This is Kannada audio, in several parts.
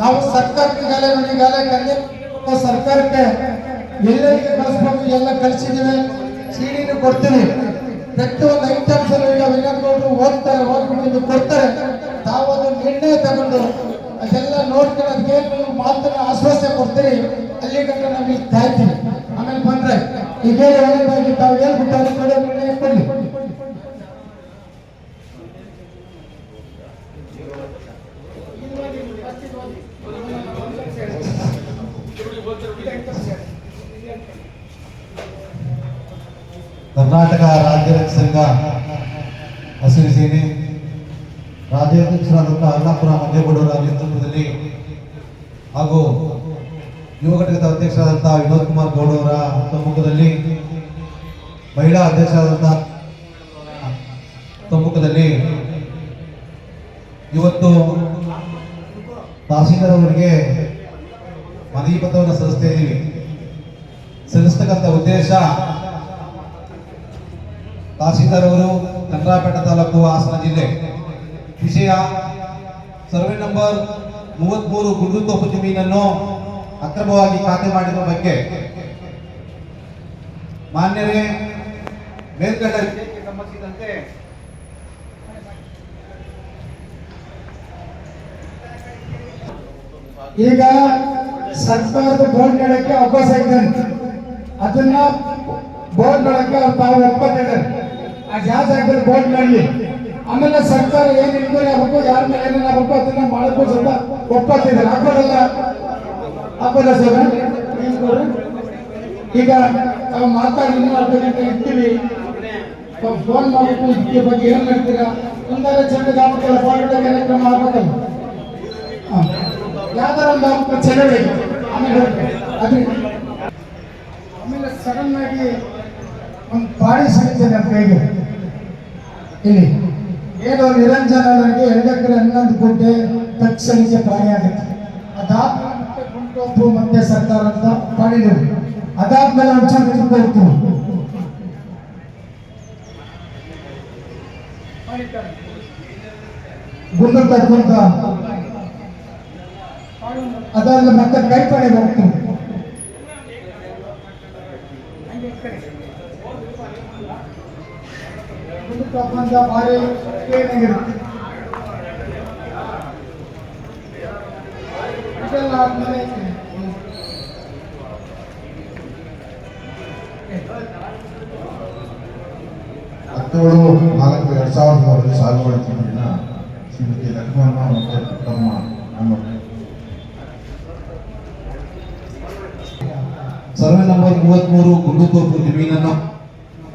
ನಾವು ಸರ್ಕಾರಕ್ಕೆ ಈಗಾಗಲೇ ನಾನು ಈಗಾಗಲೇ ಕನ್ಯಾ ಸರ್ಕಾರಕ್ಕೆ ಎಲ್ಲರಿಗೆ ಕಳಿಸ್ಬೇಕು, ಎಲ್ಲ ಕಳಿಸಿದ್ದೀವಿ. ಸಿಡಿನೂ ಕೊಡ್ತೀವಿ. ಪ್ರತಿಯೊಂದು ಐಟಮ್ಸ್ ವಿನೋದ್ಗೌಡರು ಹೋಗ್ತಾರೆ, ಹೋಗ್ಬಿಟ್ಟು ಕೊಡ್ತಾರೆ. ತಾವು ಅದನ್ನು ನಿರ್ಣಯ ತಗೊಂಡು ಅದೆಲ್ಲ ನೋಡ್ಕೊಳ್ಳೋದಕ್ಕೆ ನೀವು ಮಾತ್ರ ಆಶ್ವಾಸ ಕೊಡ್ತೀರಿ? ಅಲ್ಲಿ ಗಂಟ ನಾವು ಇಲ್ಲಿ ಆಮೇಲೆ ಬಂದ್ರೆ ಈಗ ತಾವು ಹೇಳ್ಬಿಟ್ಟು ಅದ್ರ ಕಡೆ ನಿರ್ಣಯ ಕರ್ನಾಟಕ ರಾಜ್ಯ ಸಂಘ ಹಸಿರು ಸೇನೆ ರಾಜ್ಯಾಧ್ಯಕ್ಷರಾದಂತಹ ಅಣ್ಣಾಪುರ ಮಂಜೇಗೌಡರ ನೇತೃತ್ವದಲ್ಲಿ ಹಾಗೂ ಯುವ ಘಟಕದ ಅಧ್ಯಕ್ಷರಾದಂತಹ ವಿನೋದ್ ಕುಮಾರ್ ಗೌಡವರ ಸಮ್ಮುಖದಲ್ಲಿ, ಮಹಿಳಾ ಅಧ್ಯಕ್ಷರಾದಂತಹ ಸಮ್ಮುಖದಲ್ಲಿ ಇವತ್ತು ತಹಸೀಲ್ದಾರ್ ಅವರಿಗೆ ಮನವಿ ಪತ್ರವನ್ನು ಸಲ್ಲಿಸ್ತಾ ಇದ್ದೀವಿ. ಸಲ್ಲಿಸ್ತಕ್ಕಂಥ ಉದ್ದೇಶ ತಹಸೀಲ್ದಾರ್ ಅವರು ತಾಲೂಕು ಹಾಸನ ಜಿಲ್ಲೆ. ವಿಷಯ ಸರ್ವೆ ನಂಬರ್ ಮೂವತ್ಮೂರು ಗುಂಡುತೋಪು ಜಮೀನನ್ನು ಅಕ್ರಮವಾಗಿ ಖಾತೆ ಮಾಡಿರುವ ಬಗ್ಗೆ ಮಾನ್ಯರೇ ವಿಷಯಕ್ಕೆ ಸಂಬಂಧಿಸಿದಂತೆ ಈಗ ಸರ್ಕಾರದ ಬೋರ್ಡ್ ಮಾಡಕ್ಕೆ ಅವಕಾಶ ಇದೆ ಅದನ್ನ ಬೋರ್ಡ್ ಮಾಡಕ್ಕೆ ಅವ್ರು ತಾವು ಒಪ್ಪತ್ತಿದ್ದಾರೆ ಆ ಯಾವ ಜಾಗದಲ್ಲಿ ಬೋರ್ಡ್ ಮಾಡಲಿ ಆಮೇಲೆ ಸರ್ಕಾರ ಏನ್ ಇನ್ಕ್ವೈರಿ ಯಾರ ಮೇಲೆ ಏನೇನು ಆಗಬೇಕು ಅದನ್ನ ಸ್ವಲ್ಪ ಒಪ್ಪತ್ತಿದ್ದಾರೆ ಹಾಕೋದಲ್ಲ ಹಾಕೋದ ಸರ್? ಈಗ ನಾವು ಮಾತಾಡಿ ಇನ್ನೂ ಅರ್ಧ ಗಂಟೆ ಇರ್ತೀವಿ. ಫೋನ್ ಮಾಡಬೇಕು ಇದಕ್ಕೆ ಬಗ್ಗೆ ಏನ್ ಮಾಡ್ತೀರಾ ಒಂದಾದ್ರೆ ಚೆನ್ನಾಗಿ ಪಾಲ್ಗೊಳ್ಳ ಕಾರ್ಯಕ್ರಮ ಆಗ್ಬೇಕಲ್ಲ. ಹಾ. ಯಾವ್ದಾರ ಒಂದು ಆಗ್ಬೇಕು ಚಳವಳಿ ಆಮೇಲೆ ಅದು. ಆಮೇಲೆ ಸಡನ್ ಆಗಿ ಒಂದು ಬಾಡಿ ಸಿಗುತ್ತೆ ನನ್ನ ಕೈಗೆ. ಇಲ್ಲಿ. ಏನೋ ನಿರಂಜನ ನನಗೆ ಎರಡು ಎಕರೆ ಹನ್ನೊಂದು ಗುಂಟೆ ತಕ್ಷಣಿಗೆ ಪ್ರಾಣಿ ಆಗುತ್ತೆ. ಅದಾದ್ಮೇಲೆ ಮತ್ತೆ ಮತ್ತೆ ಸರ್ಕಾರ ಅಂತ ಮಾಡಿದ್ದೀವಿ ಅದಾದ್ಮೇಲೆ ಒಂಚೂರು ತುಂಬ ಹೋಗ್ತೀವಿ ಗುಂಡು ತಕ್ಕಂತ ಅದಾದ್ಮೇಲೆ ಮತ್ತೆ ಕೈಪಡೆ ಬರುತ್ತೆ ಹತ್ತೇಳು ನಾಲ್ಕು, ಎರಡ್ ಸಾವಿರದ ಮೂರರಲ್ಲಿ ಸಾಗುವಳಿ ಶ್ರೀಮತಿ ಲಕ್ಷ್ಮಣ ಮತ್ತು ತಮ್ಮ ನಮ್ಮ ಸರ್ವೆ ನಂಬರ್ ಮೂವತ್ಮೂರು ಗುಂಡುತೋಪು ಜಮೀನನ್ನು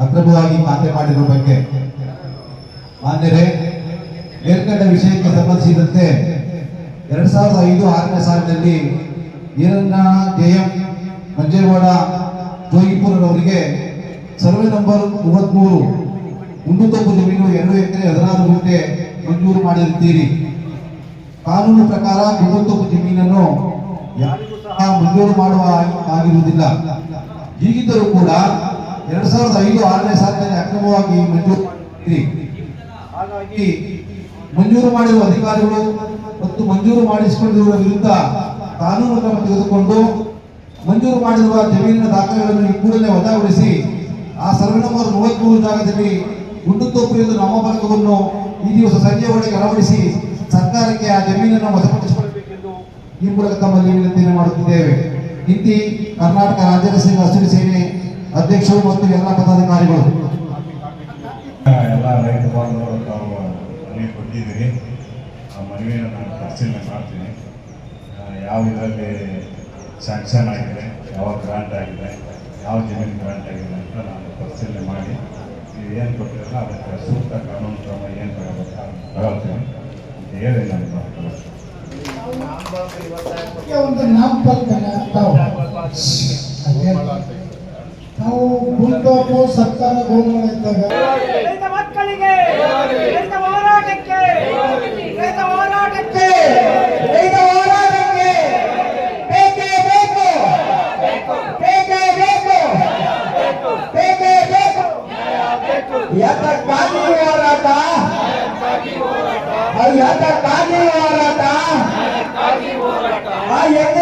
ಅಕ್ರಮವಾಗಿ ಖಾತೆ ಮಾಡಿರುವ ಬಗ್ಗೆ. ಮಾನ್ಯರೇ, ಮೇಲ್ಕಂಡ ವಿಷಯಕ್ಕೆ ಸಂಬಂಧಿಸಿದಂತೆ ಎರಡ್ ಸಾವಿರದ ಐದು ಆರನೇ ಸಾಲಿನಲ್ಲಿ ಈರಣ್ಣ ಜೆಎಂ ಮಂಜೇಗೌಡ ಜೋಗಿಪುರವರಿಗೆ ಸರ್ವೆ ನಂಬರ್ ಮೂವತ್ಮೂರು ಗುಂಡುತೋಪು ಜಮೀನು ಎರಡು ಎಕರೆ ಹದಿನಾರು ಗುಂಟೆ ಮಂಜೂರು ಮಾಡಿರುತ್ತೀರಿ. ಕಾನೂನು ಪ್ರಕಾರ ಗುಂಡುತೋಪು ಜಮೀನನ್ನು ಯಾರಿಗೂ ಸಹ ಮಂಜೂರು ಮಾಡುವ ಆಗಿರುವುದಿಲ್ಲ. ಹೀಗಿದ್ದರೂ ಕೂಡ ಎರಡ್ ಸಾವಿರದ ಐದು ಆರನೇ ಸಾಲಿನಲ್ಲಿ ಅಕ್ರಮವಾಗಿ ಮಂಜೂರು ಹಾಗಾಗಿ ಮಂಜೂರು ಮಾಡಿರುವ ಅಧಿಕಾರಿಗಳು ಮತ್ತು ಮಂಜೂರು ಮಾಡಿಸಿಕೊಂಡಿರುವ ವಿರುದ್ಧ ಕಾನೂನು ಕ್ರಮ ತೆಗೆದುಕೊಂಡು ಮಂಜೂರು ಮಾಡಿರುವ ಜಮೀನಿನ ದಾಖಲೆಗಳನ್ನು ಕೂಡಲೇ ವಜಾಗೊಳಿಸಿ ಆ ಸರ್ವೆ ನಂಬರ್ ಮೂವತ್ಮೂರು ಜಾಗದಲ್ಲಿ ಗುಂಡುತೋಪು ಎಂದು ನಾಮಫಲಕವನ್ನು ಈ ದಿವಸ ಸಂಜೆ ಒಳಗೆ ಅಳವಡಿಸಿ ಸರ್ಕಾರಕ್ಕೆ ಆ ಜಮೀನನ್ನು ವಶಪಡಿಸಿಕೊಳ್ಳಬೇಕೆಂದು ಈ ಮೂಲಕ ತಮ್ಮಲ್ಲಿ ವಿನಂತಿಯನ್ನು ಮಾಡುತ್ತಿದ್ದೇವೆ. ಇಂತಿ ಕರ್ನಾಟಕ ರಾಜ್ಯದ ಹಸಿರು ಸೇನೆ ಅಧ್ಯಕ್ಷರು ಮತ್ತು ಎಲ್ಲ ಪದಾಧಿಕಾರಿಗಳು. ಎಲ್ಲ ರೈತ ಬಾಂಧವರು ತಾವು ಮನವಿ ಕೊಟ್ಟಿದ್ದೀರಿ. ಆ ಮನವಿಯನ್ನು ನಾನು ಪರಿಶೀಲನೆ ಮಾಡ್ತೀನಿ. ಯಾವ ಇದರಲ್ಲಿ ಸ್ಯಾಂಕ್ಷನ್ ಆಗಿದೆ, ಯಾವ ಗ್ರಾಂಟ್ ಆಗಿದೆ, ಯಾವ ಜಮೀನು ಗ್ರಾಂಟ್ ಆಗಿದೆ ಅಂತ ನಾನು ಪರಿಶೀಲನೆ ಮಾಡಿ. ನೀವು ಏನು ಕೊಟ್ಟಿರಲ್ಲ ಅದಕ್ಕೆ ಸೂಕ್ತ ಕಾನೂನು ಕ್ರಮ ಏನು ತಗೋಬೇಕು ತಗೊಳ್ತೀನಿ ಅಂತ ಹೇಳಿ ನಾನು ಮಾತನಾಡ್ತೀನಿ. ಒಂದು ನಾಮಫಲಕನ ತಾವು. ನಾವು ಗುಂಟೋಪು ಸರ್ಕಾರ ಗೋಮಾಳ ಇದ್ದಾಗ ರೈತ ಮಕ್ಕಳಿಗೆ ರೈತ ಹೋರಾಟಕ್ಕೆ ರೈತ ಹೋರಾಟಕ್ಕೆ ರೈತ ಹೋರಾಟಕ್ಕೆ ಬೇಕೇ ಬೇಕು ಬೇಕೇ. ಬೇಕು ಬೇಕೇ ಬೇಕು. ಯಾತಕ್ಕಾಗಿ ಹೋರಾಟ. ಅದು ಯಾತಕ್ಕಾಗಿ ಹೋರಾಟ. ಆ ಯಜ್ಞ